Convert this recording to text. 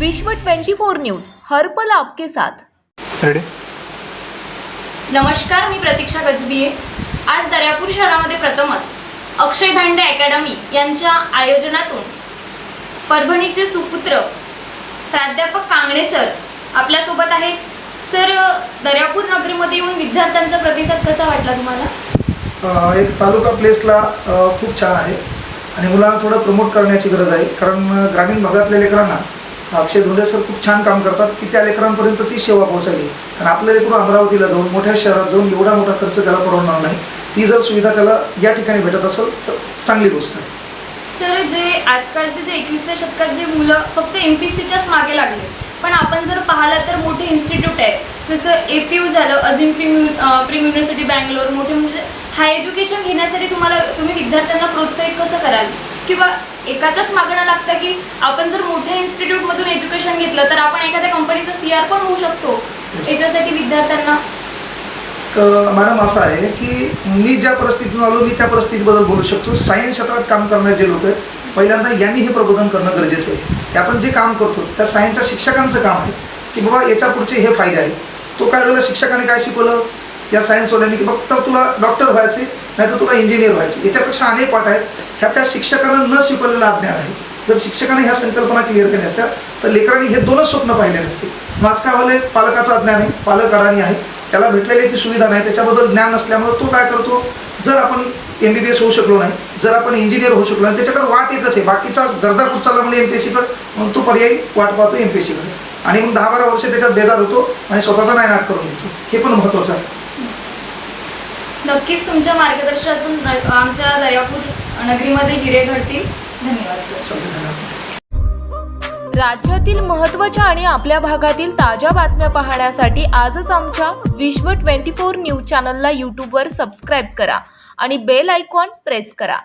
विश्व 24 न्यूज हर्पल आपके साथ. रेडी नमस्कार मी प्रतीक्षा गजबिये आज दर्यापूर शहरामध्ये प्रथमच अक्षय दांडे अकॅडमी यांच्या आयोजनातून परभणीचे सुपुत्र प्राध्यापक कांगणे सर आपल्यासोबत आहेत. सर दर्यापूर नगरीमध्ये येऊन विद्यार्थ्यांचा प्रतिसाद कसा वाटला तुम्हाला? एक तालुका प्लेसला खूप छान आहे. आणि मुलांना थोडं प्रमोट करण्याची गरज आहे. कारण ग्रामीण भागातल्या लेकरांना अक्षय धोंडे सर खूप छान काम करतात. की त्या लेकरांपर्यंत ती सेवा पोहोचली कारण आपल्या लेकरू अमरावतीला जाऊन मोठ्या शहरात जाऊन एवढा मोठा खर्च त्याला परवडणार नाही. ती जर सुविधा त्याला या ठिकाणी भेटत असेल तर चांगली गोष्ट आहे. सर जे आजकालचे जे एकवीसव्या शतकात जे मुलं फक्त एम पी सीच्याच मागे लागले. पण आपण जर पाहिलं तर मोठे इन्स्टिट्यूट आहे. जसं ए पी यू झालं अजिम प्रीम प्रीम युनिव्हर्सिटी बँगलोर मोठे म्हणजे हाय एज्युकेशन घेण्यासाठी तुम्हाला तुम्ही विद्यार्थ्यांना प्रोत्साहित कसं कराल? किंवा एकाच्याच मागणं लागतं की आपण जर मोठ्या इन्स्टिट्यूटमधून एज्युकेशन घेतलं तर आपण एखाद्या कंपनीचा सी आर पण होऊ शकतो. याच्यासाठी विद्यार्थ्यांना क- मॅडम असं आहे की मी ज्या परिस्थितीतून आलो मी त्या परिस्थितीबद्दल बोलू शकतो. सायन्स क्षेत्रात काम करणारे जे लोक आहेत पहिल्यांदा यांनी हे प्रबोधन करणं गरजेचं आहे. की आपण जे काम करतो त्या सायन्सच्या शिक्षकांचं काम आहे की बाबा याच्या पुढचे हे फायदे आहेत. तो काय झालं शिक्षकाने काय शिकवलं? या सायन्सवाल्यांनी की फक्त तुला डॉक्टर व्हायचे नाही तर तुला इंजिनियर व्हायचे याच्यापेक्षा अनेक पाठ आहेत. ह्या त्या शिक्षकांना न शिकवलेला अज्ञान आहे. जर शिक्षकाने ह्या संकल्पना क्लिअर केल्या असत्या तर लेकरांनी हे दोनच स्वप्न पाहिले नसते. मग काय पालकाचं अज्ञान आहे पालक अडाणी आहे. त्याला भेटलेली ती सुविधा नाही. त्याच्याबद्दल ज्ञान नसल्यामुळे तो काय करतो? जर आपण एम बी बी एस होऊ शकलो नाही जर आपण इंजिनियर होऊ शकलो नाही त्याच्याकडे वाट एकच आहे. बाकीचा गर्दा कुचाला म्हणजे एम पी एस सीकडे म्हणून तो पर्यायी वाट पाहतो एम पी एस सीकडे आणि मग दहा बारा वर्ष त्याच्यात बेजार होतो आणि स्वतःचा नायनाट करून घेतो. हे पण महत्त्वाचं आहे. नक्कीच तुमच्या मार्गदर्शनातून न- आमच्या दर्यापूर नगरीमध्ये हिरे घडतील. धन्यवाद सर. राज्यातील महत्त्वाच्या आणि आपल्या भागातील ताज्या बातम्या पाहण्यासाठी आजच आमच्या विश्व 24 न्यूज चॅनलला यूट्यूबवर सबस्क्राईब करा आणि बेल आयकॉन प्रेस करा.